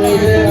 जय जय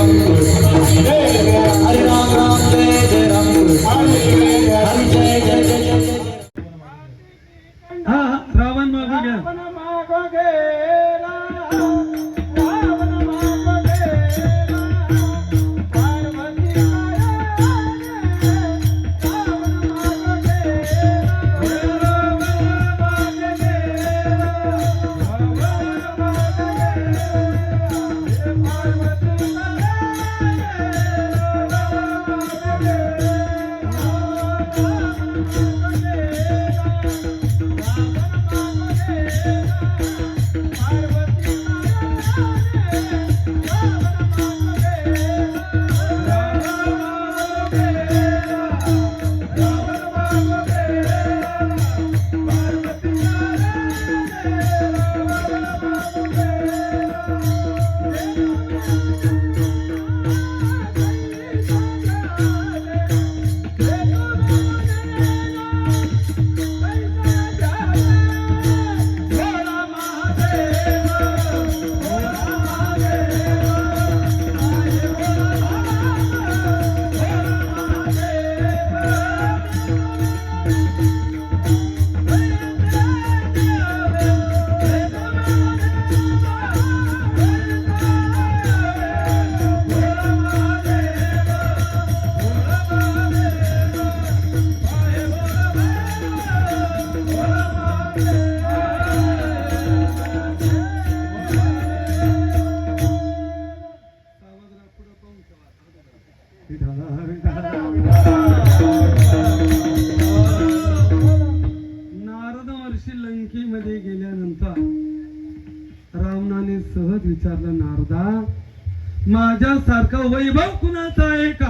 सारखं वैभव कुणाचा आहे का?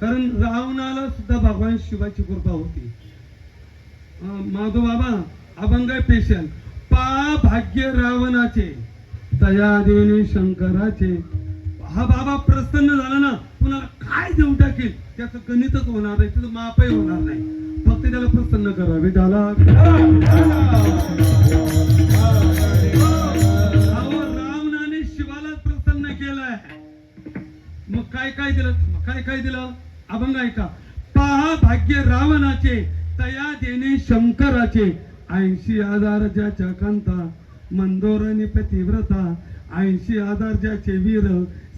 कारण रावणाला सुद्धा भगवान शिवाची कृपा होती. माधव बाबा अभंग पेशल पा भाग्य रावणाचे तया देणे शंकराचे. हा बाबा प्रसन्न झाला ना कुणाला काय देऊ टाकेल? त्याचं गणितच होणार नाही त्याचं मापही होणार नाही. फक्त त्याला प्रसन्न करावे. झाला मग काय काय दिलं? काय काय दिलं? अभंग ऐका. पहा भाग्य रावणाचे तया देणे शंकराचे ऐंशी हजार ज्याच्या कांता मंदोरणी पतिव्रता ऐंशी हजार ज्याचे वीर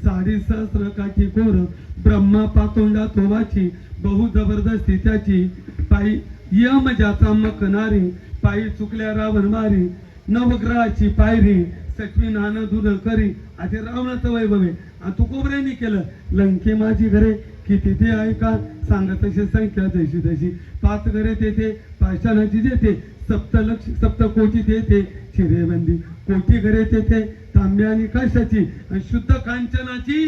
साडी सहस्र काठी कोर ब्रह्मा पातोंडा तोवाची बहु जबरदस्ती त्याची पायी यम ज्याचा मकणारी पायी चुकल्या रावण मारी नवग्रहाची पायरी सटवी नान दूध करी असे रावणाचं वैभव आहे आणि तू केलं. लंके माझी घरे किती ते ऐका. सांगा तशी संख्या जशी तशी. पाच घरे तेथे पाषाणाची जेथे. सप्त लक्ष सप्त तेथे. चिरेबंदी कोटी घरे तेथे तांब्या आणि काशाची. आणि शुद्ध कांचनाची.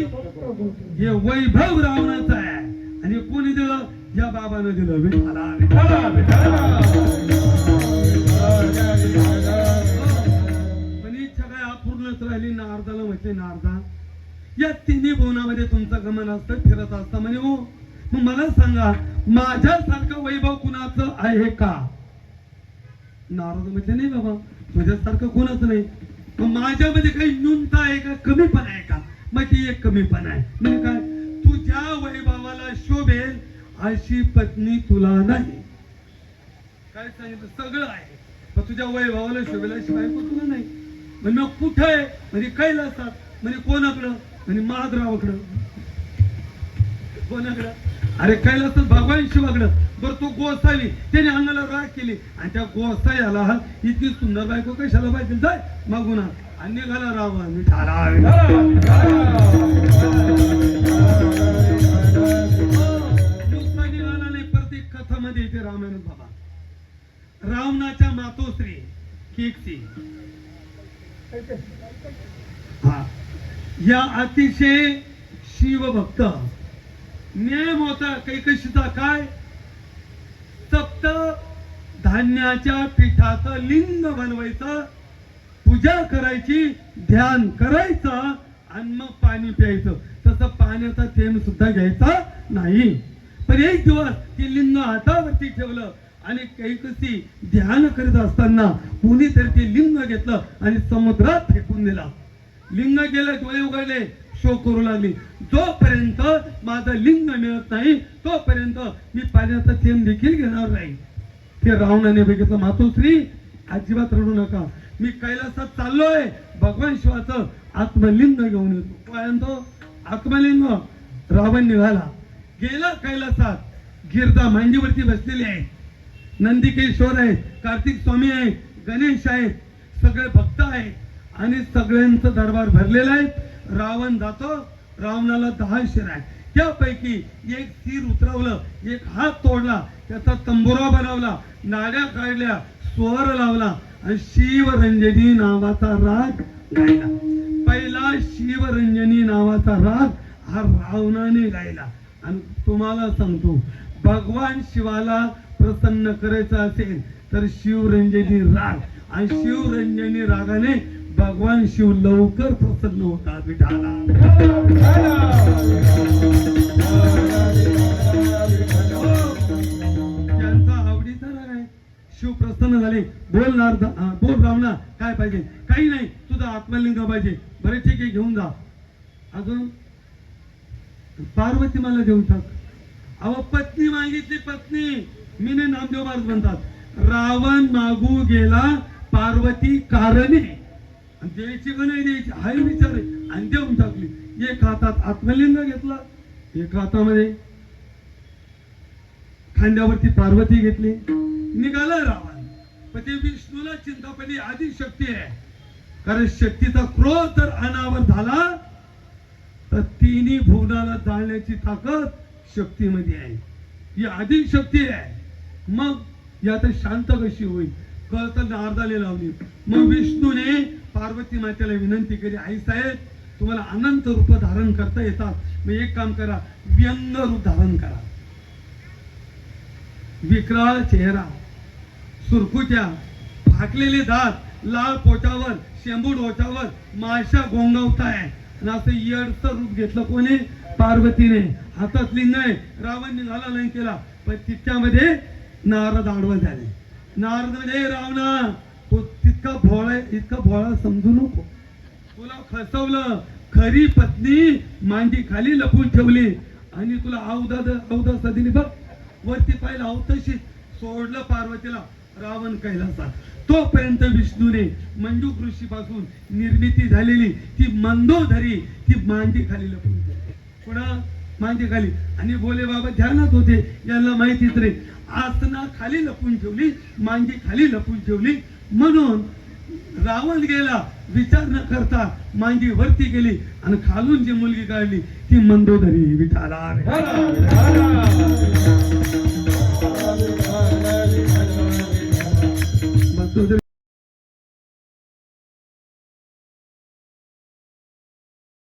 हे वैभव रावणाचं आहे. आणि कोणी दिलं? या बाबानं दिलं. विठाला विठाला विठाला नारदाला नारदा या तिन्ही भुवनामध्ये तुमचं गमन असतं फिरत असतं. म्हणे हो मग मला सांगा माझ्यासारखं वैभव कुणाचं आहे का? नारद म्हटले नाही बाबा तुझ्यासारखं कोणाच नाही. मग माझ्यामध्ये काही न्यूनता आहे का कमी पण आहे का? मग ती एक कमी पण आहे. म्हणजे काय? तुझ्या वैभवाला शोभेल अशी पत्नी तुला नाही. काय सांगितलं? सगळं आहे. पण तुझ्या वैभवाला शोभेल अशी बायको तुला नाही. म्हणजे मग कुठं आहे? म्हणजे कैलासात म्हणजे कोणाकडं? म्हणजे महाद्रावाकडं. कोणाकडं? अरे कैलासात भगवान शिवाकडं. बरं तो गोसावी. त्याने अंगाला राग केली. आणि त्या गोसायाला हा इतकी सुंदर बायको कशाला पाहिजे? जाय मागून आणि. निघाला रावण. निघाला. नाही. प्रत्येक कथामध्ये येते रामायण बाबा. रावणाच्या मातोश्री केकची हा. या अतिशय शिवभक्त. नेम होता कैकशीचा काय? सप्त धान्याच्या पिठाचं लिंग बनवायचं पूजा करायची ध्यान करायचं आणि मग पाणी प्यायचं. तसं पाण्याचा थेंब सुद्धा घ्यायचा नाही. पण एक दिवस ते लिंग हातावरती ठेवलं. आणि कैकसी ध्यान करीत असताना कुणीतरी ते लिंग घेतलं आणि समुद्रात फेकून दिला. लिंग गेलं डोळे उघडले शो करू लागली. जोपर्यंत माझं लिंग मिळत नाही तोपर्यंत मी पाण्याचा थेंब देखील घेणार नाही. ते रावणाने बघितलं मातोश्री अजिबात रडू नका. मी कैलासात चाललोय. भगवान शिवाचं आत्मलिंग घेऊन येतो. काय म्हणतो आत्मलिंग. रावण निघाला. गेला कैलासात. गिरदा मांडीवरती बसलेली आहे. नंदिकेश्वर आहे कार्तिक स्वामी आहे गणेश आहे सगळे भक्त आहेत आणि सगळ्यांचं दरबार भरलेला आहे. रावण जातो रावणाला दहा शिर आहे. त्यापैकी एक तीर उतरवलं एक हात तोडला त्याचा तंबुरा बनवला नाड्या काढल्या स्वर लावला आणि शिवरंजनी नावाचा राग गायला. पहिला शिवरंजनी नावाचा राग हा रावणाने गायला. आणि तुम्हाला सांगतो भगवान शिवाला प्रसन्न करायचं असेल तर शिवरंजनी राग. आणि शिवरंजनी रागाने भगवान शिव लवकर प्रसन्न होता विठाला त्यांचा आवडीचा राग आहे. शिव प्रसन्न झाले. बोल नार बोल रावणा काय पाहिजे? काही नाही तुझा आत्मलिंग पाहिजे. बरे ठीक आहे घेऊन जा. अजून? पार्वती मला देऊन टाक. अहो पत्नी मागितली पत्नी. मी नाही नामदेव महाराज म्हणतात. रावण मागू गेला पार्वती कारणे. द्यायची का नाही द्यायची? हाय विचार आणि देऊन टाकली. एक हातात आत्मलिंग घेतला. एक हातामध्ये खांद्यावरती पार्वती घेतली. निघाला रावण. पण ते विष्णूला चिंतापणी आधी शक्ती आहे. कारण शक्तीचा क्रोध जर अनावर झाला तर तिन्ही भुवनाला जाळण्याची ताकद शक्तीमध्ये आहे. ही अधिक शक्ती आहे. मग ही शांत कशी होईल? कळत नारदाले लावली. मग विष्णूने पार्वती मातेला विनंती केली आई साहेब तुम्हाला अनंत रूप धारण करता येतात. मग एक काम करा व्यंग रूप धारण करा. विक्राळ चेहरा सुरकुत्या फाकलेले दात लाल पोटावर शेंबूड ओठावर माशा गोंगवताय. आणि असं येडचं रूप घेतलं कोणी? पार्वतीने. हातात लिंग आहे रावण निघाला नाही केला. पण तिच्यामध्ये नारद आडवं झाले. नारद म्हणजे रावणा तो तितका भोळा इतका भोळा समजू नको. तुला फसवलं खरी पत्नी मांडी खाली लपून ठेवली आणि तुला अवधा अवधा दिली बघ वरती पाहिलं अहो सोडलं पार्वतीला रावण कैलासा तोपर्यंत विष्णूने मंजूक ऋषीपासून निर्मिती झालेली ती मंदोधरी ती मांडी खाली लपून ठेवली. पुन्हा मांडी खाली. आणि बोले बाबा ध्यानात होते. यांना माहितीच रे आसना खाली लपून ठेवली मांडी खाली लपून ठेवली. म्हणून रावण गेला. विचार न करता मांडी वरती गेली आणि खालून जी मुलगी काढली ती मंदोदरी विठाला